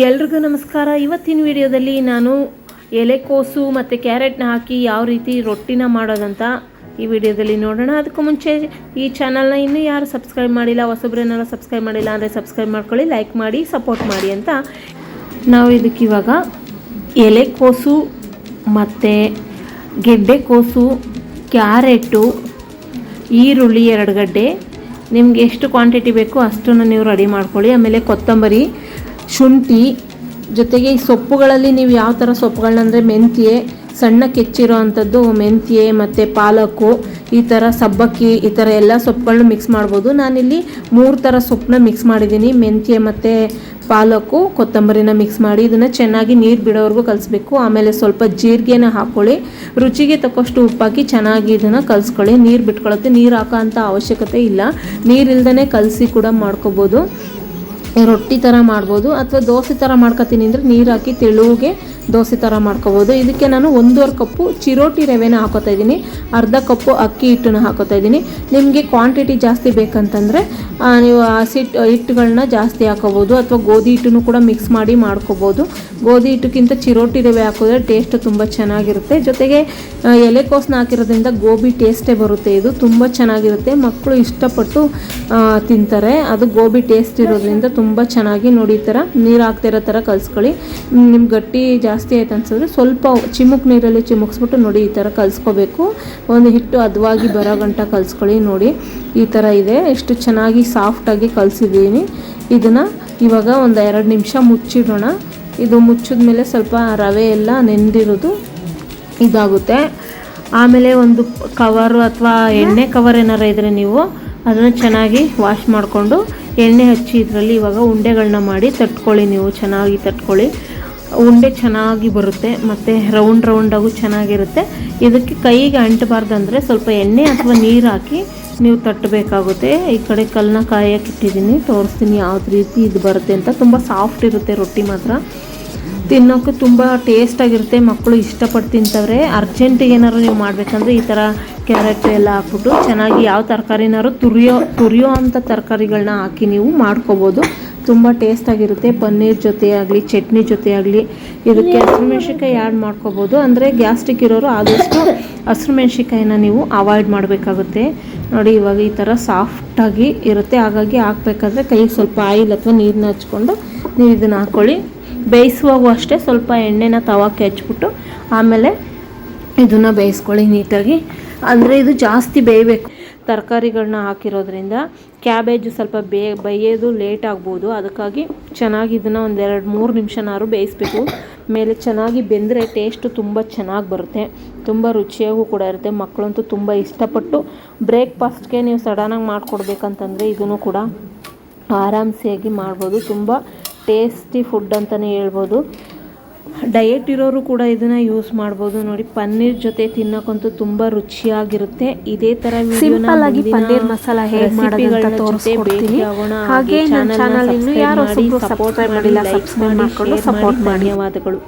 ಎಲ್ರಿಗೂ ನಮಸ್ಕಾರ. ಇವತ್ತಿನ ವಿಡಿಯೋದಲ್ಲಿ ನಾನು ಎಲೆಕೋಸು ಮತ್ತು ಕ್ಯಾರೆಟ್ನ ಹಾಕಿ ಯಾವ ರೀತಿ ರೊಟ್ಟಿನ ಮಾಡೋದಂತ ಈ ವಿಡಿಯೋದಲ್ಲಿ ನೋಡೋಣ. ಅದಕ್ಕೂ ಮುಂಚೆ ಈ ಚಾನಲ್ನ ಇನ್ನೂ ಯಾರು ಸಬ್ಸ್ಕ್ರೈಬ್ ಮಾಡಿಲ್ಲ ಹೊಸಬ್ರನ್ನೆಲ್ಲ ಸಬ್ಸ್ಕ್ರೈಬ್ ಮಾಡಿಲ್ಲ ಅಂದರೆ ಸಬ್ಸ್ಕ್ರೈಬ್ ಮಾಡ್ಕೊಳ್ಳಿ, ಲೈಕ್ ಮಾಡಿ, ಸಪೋರ್ಟ್ ಮಾಡಿ ಅಂತ. ನಾವು ಇದಕ್ಕೆ ಇವಾಗ ಎಲೆಕೋಸು ಮತ್ತು ಗೆಡ್ಡೆಕೋಸು ಕ್ಯಾರೆಟು, ಈರುಳ್ಳಿ ಎರಡು ಗಡ್ಡೆ ನಿಮ್ಗೆ ಎಷ್ಟು ಕ್ವಾಂಟಿಟಿ ಬೇಕೋ ಅಷ್ಟನ್ನು ನೀವು ರೆಡಿ ಮಾಡ್ಕೊಳ್ಳಿ. ಆಮೇಲೆ ಕೊತ್ತಂಬರಿ ಶುಂಠಿ, ಜೊತೆಗೆ ಈ ಸೊಪ್ಪುಗಳಲ್ಲಿ ನೀವು ಯಾವ ಥರ ಸೊಪ್ಪುಗಳನ್ನ ಅಂದರೆ ಮೆಂತ್ಯೆ, ಸಣ್ಣ ಕೆಚ್ಚಿರೋ ಅಂಥದ್ದು ಮೆಂತ್ಯೆ ಮತ್ತು ಪಾಲಕು, ಈ ಥರ ಸಬ್ಬಕ್ಕಿ, ಈ ಥರ ಎಲ್ಲ ಸೊಪ್ಪುಗಳನ್ನ ಮಿಕ್ಸ್ ಮಾಡ್ಬೋದು. ನಾನಿಲ್ಲಿ ಮೂರು ಥರ ಸೊಪ್ಪನ್ನ ಮಿಕ್ಸ್ ಮಾಡಿದ್ದೀನಿ. ಮೆಂತ್ಯೆ ಮತ್ತು ಪಾಲಕು, ಕೊತ್ತಂಬರಿನ ಮಿಕ್ಸ್ ಮಾಡಿ ಇದನ್ನು ಚೆನ್ನಾಗಿ ನೀರು ಬಿಡೋವರೆಗೂ ಕಲಿಸ್ಬೇಕು. ಆಮೇಲೆ ಸ್ವಲ್ಪ ಜೀರಿಗೆನ ಹಾಕ್ಕೊಳ್ಳಿ ರುಚಿಗೆ ತಕ್ಕಷ್ಟು ಉಪ್ಪಾಕಿ ಚೆನ್ನಾಗಿ ಇದನ್ನು ಕಲಿಸ್ಕೊಳ್ಳಿ. ನೀರು ಬಿಟ್ಕೊಳ್ಳುತ್ತೆ ನೀರು ಹಾಕೋ ಅಂಥ ಅವಶ್ಯಕತೆ ಇಲ್ಲ. ನೀರಿಲ್ದೇ ಕಲಸಿ ಕೂಡ ಮಾಡ್ಕೋಬೋದು. ರೊಟ್ಟಿ ಥರ ಮಾಡ್ಬೋದು ಅಥವಾ ದೋಸೆ ಥರ ಮಾಡ್ಕೊತೀನಿ ಅಂದರೆ ನೀರು ಹಾಕಿ ತೆಳುವಿಗೆ ದೋಸೆ ಥರ ಮಾಡ್ಕೋಬೋದು. ಇದಕ್ಕೆ ನಾನು ಒಂದೂವರೆ ಕಪ್ಪು ಚಿರೋಟಿ ರವೆನ ಹಾಕೋತಾ ಇದ್ದೀನಿ. ಅರ್ಧ ಕಪ್ಪು ಅಕ್ಕಿ ಹಿಟ್ಟನ್ನ ಹಾಕೋತಾ ಇದ್ದೀನಿ. ನಿಮಗೆ ಕ್ವಾಂಟಿಟಿ ಜಾಸ್ತಿ ಬೇಕಂತಂದರೆ ನೀವು ಹಸಿಟ್ಟು ಹಿಟ್ಟುಗಳನ್ನ ಜಾಸ್ತಿ ಹಾಕೋಬೋದು ಅಥವಾ ಗೋಧಿ ಹಿಟ್ಟನ್ನು ಕೂಡ ಮಿಕ್ಸ್ ಮಾಡಿ ಮಾಡ್ಕೋಬೋದು. ಗೋಧಿ ಹಿಟ್ಟಕ್ಕಿಂತ ಚಿರೋಟಿ ರವೆ ಹಾಕಿದ್ರೆ ಟೇಸ್ಟ್ ತುಂಬ ಚೆನ್ನಾಗಿರುತ್ತೆ. ಜೊತೆಗೆ ಎಲೆಕೋಸನ್ನ ಹಾಕಿರೋದ್ರಿಂದ ಗೋಬಿ ಟೇಸ್ಟೇ ಬರುತ್ತೆ. ಇದು ತುಂಬ ಚೆನ್ನಾಗಿರುತ್ತೆ. ಮಕ್ಕಳು ಇಷ್ಟಪಟ್ಟು ತಿಂತಾರೆ. ಅದು ಗೋಬಿ ಟೇಸ್ಟ್ ಇರೋದ್ರಿಂದ ತುಂಬ ಚೆನ್ನಾಗಿ ನೋಡಿ ಈ ಥರ ನೀರು ಹಾಕ್ತಿರೋ ಥರ ಕಲಿಸ್ಕೊಳ್ಳಿ. ನಿಮ್ಮ ಗಟ್ಟಿ ಜಾಸ್ತಿ ಆಯ್ತು ಅನ್ಸಿದ್ರೆ ಸ್ವಲ್ಪ ಚಿಮುಕ್ ನೀರಲ್ಲಿ ಚಿಮುಕ್ಸ್ಬಿಟ್ಟು ನೋಡಿ ಈ ಥರ ಕಲಿಸ್ಕೋಬೇಕು. ಒಂದು ಹಿಟ್ಟು ಹದವಾಗಿ ಬರೋ ಗಂಟ ಕಲಿಸ್ಕೊಳ್ಳಿ ನೋಡಿ. ಈ ಥರ ಇದೆ. ಎಷ್ಟು ಚೆನ್ನಾಗಿ ಸಾಫ್ಟಾಗಿ ಕಲಿಸಿದ್ದೀನಿ. ಇದನ್ನು ಇವಾಗ ಒಂದು ಎರಡು ನಿಮಿಷ ಮುಚ್ಚಿಡೋಣ. ಇದು ಮುಚ್ಚಿದ ಮೇಲೆ ಸ್ವಲ್ಪ ರವೆ ಎಲ್ಲ ನೆಂದಿರೋದು ಇದಾಗುತ್ತೆ. ಆಮೇಲೆ ಒಂದು ಕವರು ಅಥವಾ ಎಣ್ಣೆ ಕವರ್ ಏನಾರು ಇದ್ದರೆ ನೀವು ಅದನ್ನು ಚೆನ್ನಾಗಿ ವಾಶ್ ಮಾಡಿಕೊಂಡು ಎಣ್ಣೆ ಹಚ್ಚಿ ಇದರಲ್ಲಿ ಇವಾಗ ಉಂಡೆಗಳನ್ನ ಮಾಡಿ ತಟ್ಕೊಳ್ಳಿ ನೀವು, ಚೆನ್ನಾಗಿ ತಟ್ಕೊಳ್ಳಿ. ಉಂಡೆ ಚೆನ್ನಾಗಿ ಬರುತ್ತೆ, ಮತ್ತು ರೌಂಡ್ ರೌಂಡಾಗೂ ಚೆನ್ನಾಗಿರುತ್ತೆ. ಇದಕ್ಕೆ ಕೈಗೆ ಅಂಟಬಾರ್ದಂದರೆ ಸ್ವಲ್ಪ ಎಣ್ಣೆ ಅಥವಾ ನೀರು ಹಾಕಿ ನೀವು ತಟ್ಟಬೇಕಾಗುತ್ತೆ ಈ ಕಡೆ ಕಲ್ಲನ್ನ ಕಾಯಕ್ಕೆ ಇಟ್ಟಿದ್ದೀನಿ, ತೋರಿಸ್ತೀನಿ ಯಾವ್ದು ರೀತಿ ಇದು ಬರುತ್ತೆ ಅಂತ. ತುಂಬ ಸಾಫ್ಟ್ ಇರುತ್ತೆ ರೊಟ್ಟಿ ಮಾತ್ರ. ತಿನ್ನೋಕೆ ತುಂಬ ಟೇಸ್ಟಾಗಿರುತ್ತೆ ಮಕ್ಕಳು ಇಷ್ಟಪಟ್ಟು ತಿಂತವ್ರೆ. ಅರ್ಜೆಂಟಿಗೆ ಏನಾದ್ರು ನೀವು ಮಾಡಬೇಕಂದ್ರೆ ಈ ಥರ ಕ್ಯಾರೆಟ್ ಎಲ್ಲ ಹಾಕ್ಬಿಟ್ಟು ಚೆನ್ನಾಗಿ ಯಾವ ತರಕಾರಿನಾರು ತುರಿಯೋ ತುರಿಯೋ ಅಂಥ ತರಕಾರಿಗಳನ್ನ ಹಾಕಿ ನೀವು ಮಾಡ್ಕೋಬೋದು. ತುಂಬ ಟೇಸ್ಟಾಗಿರುತ್ತೆ ಪನ್ನೀರ್ ಜೊತೆ ಆಗಲಿ, ಚಟ್ನಿ ಜೊತೆ ಆಗಲಿ, ಇದಕ್ಕೆ ಹಸಿರು ಮೆಣಸಿನ್ಕಾಯಿ ಆ್ಯಡ್ ಮಾಡ್ಕೋಬೋದು. ಅಂದರೆ ಗ್ಯಾಸ್ಟ್ರಿಕ್ ಇರೋರು ಆದಷ್ಟು ಹಸಿರು ಮೆಣಸಿನ್ಕಾಯಿನ ನೀವು ಅವಾಯ್ಡ್ ಮಾಡಬೇಕಾಗುತ್ತೆ. ನೋಡಿ, ಇವಾಗ ಈ ಥರ ಸಾಫ್ಟಾಗಿ ಇರುತ್ತೆ. ಹಾಗಾಗಿ ಹಾಕ್ಬೇಕಾದ್ರೆ ಕೈಗೆ ಸ್ವಲ್ಪ ಆಯಿಲ್ ಅಥವಾ ನೀರನ್ನ ಹಚ್ಕೊಂಡು ನೀವು ಇದನ್ನು ಹಾಕ್ಕೊಳ್ಳಿ ಬೇಯಿಸುವಾಗೂ ಅಷ್ಟೇ ಸ್ವಲ್ಪ ಎಣ್ಣೆನ ತವಾಕ್ಕೆ ಹಚ್ಬಿಟ್ಟು ಆಮೇಲೆ ಇದನ್ನು ಬೇಯಿಸ್ಕೊಳ್ಳಿ ನೀಟಾಗಿ. ಅಂದರೆ ಇದು ಜಾಸ್ತಿ ಬೇಯಬೇಕು. ತರಕಾರಿಗಳನ್ನ ಹಾಕಿರೋದ್ರಿಂದ ಕ್ಯಾಬೇಜು ಸ್ವಲ್ಪ ಬೇ, ಬೇಯೋದು ಲೇಟ್ ಆಗ್ಬೋದು. ಅದಕ್ಕಾಗಿ ಚೆನ್ನಾಗಿ ಇದನ್ನು ಒಂದು ಎರಡು, ಮೂರು ನಿಮಿಷನಾದ್ರು ಬೇಯಿಸ್ಬೇಕು. ಮೇಲೆ ಚೆನ್ನಾಗಿ ಬೆಂದರೆ ಟೇಸ್ಟು ತುಂಬ ಚೆನ್ನಾಗಿ ಬರುತ್ತೆ. ತುಂಬ ರುಚಿಯಾಗೂ ಕೂಡ ಇರುತ್ತೆ. ಮಕ್ಕಳಂತೂ ತುಂಬ ಇಷ್ಟಪಟ್ಟು ಬ್ರೇಕ್ಫಾಸ್ಟ್ಗೆ ನೀವು ಸಡನ್ನಾಗಿ ಮಾಡಿಕೊಡ್ಬೇಕಂತಂದರೆ ಇದನ್ನು ಕೂಡ ಆರಾಮ್ಸಿಯಾಗಿ ಮಾಡ್ಬೋದು. ತುಂಬ ಟೇಸ್ಟಿ ಫುಡ್ ಅಂತಲೇ ಹೇಳ್ಬೋದು. ಡಯಟ್ ಇರೋರು ಕೂಡ ಇದನ್ನ ಯೂಸ್ ಮಾಡ್ಬೋದು. ನೋಡಿ ಪನ್ನೀರ್ ಜೊತೆ ತಿನ್ನೋಕ್ಕಂತೂ ತುಂಬಾ ರುಚಿಯಾಗಿರುತ್ತೆ. ಇದೇ ಥರ ಸಿಂಪಲ್ ಆಗಿ ಪನ್ನೀರ್ ಮಸಾಲಾ ಹೇಗೆ ಮಾಡೋದಂತ ತೋರಿಸ್ಕೊಡ್ತೀನಿ. ಹಾಗೆ ನನ್ನ ಚಾನಲ್ ಇನ್ನು ಯಾರು ಸಬ್ಸ್ಕ್ರೈಬ್ ಮಾಡಿಲ್ಲ ಸಬ್ಸ್ಕ್ರೈಬ್ ಮಾಡ್ಕೊಂಡು ಸಪೋರ್ಟ್ ಮಾಡಿ. ಧನ್ಯವಾದಗಳು.